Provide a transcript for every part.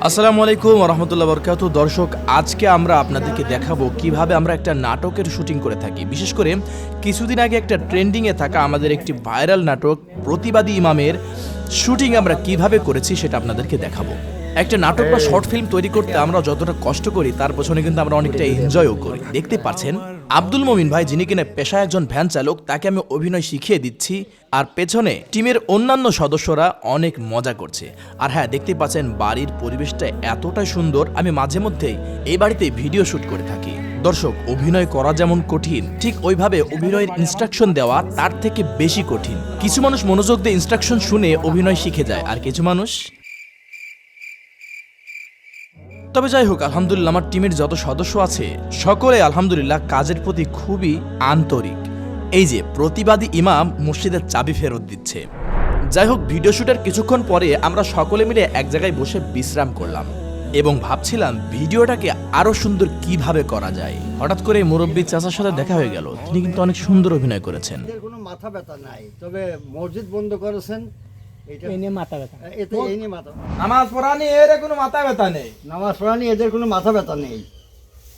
আসসালামু আলাইকুম রহমতুল্লাহ বরকাত দর্শক আজকে আমরা আপনাদেরকে দেখাবো কীভাবে আমরা একটা নাটকের শুটিং করে থাকি। বিশেষ করে কিছুদিন আগে একটা ট্রেন্ডিংয়ে থাকা আমাদের একটি ভাইরাল নাটক প্রতিবাদী ইমামের শুটিং আমরা কীভাবে করেছি সেটা আপনাদেরকে দেখাবো। একটা নাটক বা শর্ট ফিল্ম তৈরি করতে আমরা যতটা কষ্ট করি তার পেছনে কিন্তু আমরা অনেকটা এনজয়ও করি। দেখতে পাচ্ছেন আব্দুল মমিন ভাই, যিনি কিনা পেশায় একজন ভ্যান চালক, তাকে আমি অভিনয় শিখিয়ে দিচ্ছি। আর পেছনে টিমের অন্যান্য সদস্যরা অনেক মজা করছে। আর হ্যাঁ দেখতে পাচ্ছেন, বাড়ির পরিবেশটা এতটাই সুন্দর, আমি মাঝে মধ্যেই এই বাড়িতে ভিডিও শুট করে থাকি। দর্শক, অভিনয় করা যেমন কঠিন, ঠিক ওইভাবে অভিনয়ের ইনস্ট্রাকশন দেওয়া তার থেকে বেশি কঠিন। কিছু মানুষ মনোযোগ দিয়ে ইনস্ট্রাকশন শুনে অভিনয় শিখে যায়, আর কিছু মানুষ তবে যাই হোক, আলহামদুলিল্লাহ আমার টিমের যত সদস্য আছে, সকলে আলহামদুলিল্লাহ কাজের প্রতি খুবই আন্তরিক। এই যে, প্রতিবাদী ইমাম মসজিদের চাবি ফেরত দিচ্ছে। যাই হোক, ভিডিও শুটের কিছুক্ষণ পরে আমরা সকলে মিলে এক জায়গায় বসে বিশ্রাম করলাম এবং ভাবছিলাম ভিডিওটাকে আরও সুন্দর কীভাবে করা যায়। হঠাৎ করে মুরব্বী চাচার সাথে দেখা হয়ে গেল। তিনি কিন্তু অনেক সুন্দর অভিনয় করেছেন। কোনো মাথা ব্যথা নাই। তবে মসজিদ বন্ধ করেছেন। এটা এই নিয়ে মাথা ব্যথা। এতে এই নিয়ে মাথা নামাজ পড়া এর কোনো মাথা ব্যথা নেই। নামাজ পড়া এদের কোনো মাথা ব্যথা নেই।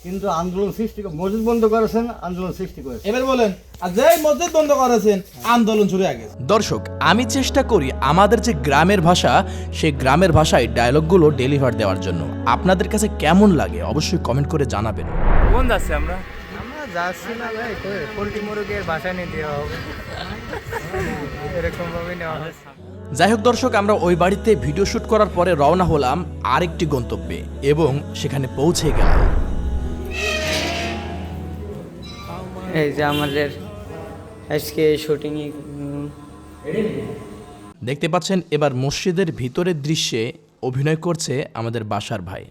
কিন্তু আন্দোলন সৃষ্টি মসজিদ বন্ধ করেছেন আন্দোলন সৃষ্টি করেছেন। এবার বলেন আর মসজিদ বন্ধ করেছেন আন্দোলন শুরু হয়ে গেছে। দর্শক আমি চেষ্টা করি আমাদের যে গ্রামের ভাষা সেই গ্রামের ভাষায় ডায়লগগুলো ডেলিভার দেওয়ার জন্য। আপনাদের কাছে কেমন লাগে? অবশ্যই কমেন্ট করে জানাবেন। কোন যাচ্ছে আমরা? আমরা যাচ্ছি না ভাই পোলট্রি মুরগের বাসায় নিয়ে দেওয়া হবে। যাই হোক দর্শক আমরা ওই বাড়িতে ভিডিও শুট করার পরে রওনা হলাম আরেকটি গন্তব্যে এবং সেখানে পৌঁছে গেলাম। এই যে আমাদের আজকে শুটিং দেখতে পাচ্ছেন এবার মসজিদের ভিতরের দৃশ্যে অভিনয় করছে আমাদের বাসার ভাই।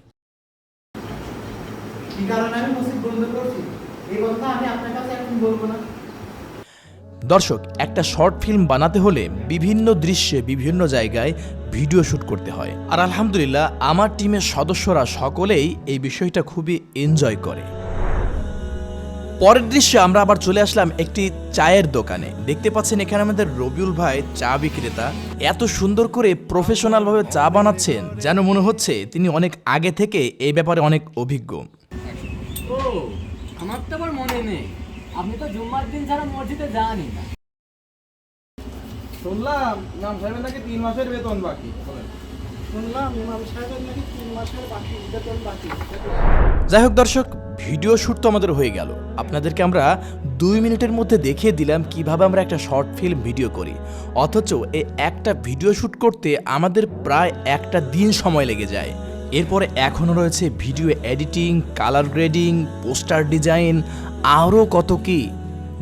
দর্শক, একটা শর্ট ফিল্ম বানাতে হলে বিভিন্ন দৃশ্যে বিভিন্ন জায়গায় ভিডিও শুট করতে হয়। আর আলহামদুলিল্লাহ, আমার টিমের সদস্যরা সকলেই এই বিষয়টা খুবই এনজয় করে। পরের দৃশ্যে আমরা আবার চলে আসলাম একটি চায়ের দোকানে। দেখতে পাচ্ছেন এখানে আমাদের রবিউল ভাই চা বিক্রেতা। এত সুন্দর করে প্রফেশনাল ভাবে চা বানাচ্ছেন, যেন মনে হচ্ছে তিনি অনেক আগে থেকে এই ব্যাপারে অনেক অভিজ্ঞ। ও, আমার তো আবার মনে নেই। আপনি তো জুম্মার দিন ছাড়া মসজিদে যানই না। শুনলাম নাম সাহেবের নাকি তিন মাসের বেতন বাকি। বলেন। যাই হোক দর্শক ভিডিও শ্যুট তো আমাদের হয়ে গেল। আপনাদেরকে আমরা দুই মিনিটের মধ্যে দেখিয়ে দিলাম কীভাবে আমরা একটা শর্ট ফিল্ম ভিডিও করি। অথচ এই একটা ভিডিও শ্যুট করতে আমাদের প্রায় একটা দিন সময় লেগে যায়। এরপরে এখনও রয়েছে video editing, colour grading, poster design, আরও কত কি।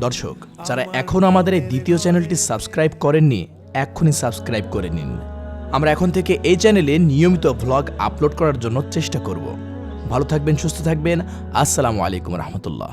দর্শক, যারা এখনও আমাদের এই দ্বিতীয় চ্যানেলটি সাবস্ক্রাইব করেননি, এক্ষুনি সাবস্ক্রাইব করে নিন। আমরা এখন থেকে এই চ্যানেলে নিয়মিত ভ্লগ আপলোড করার জন্য চেষ্টা করব। ভালো থাকবেন, সুস্থ থাকবেন। আসসালামু আলাইকুম রহমতুল্লাহ।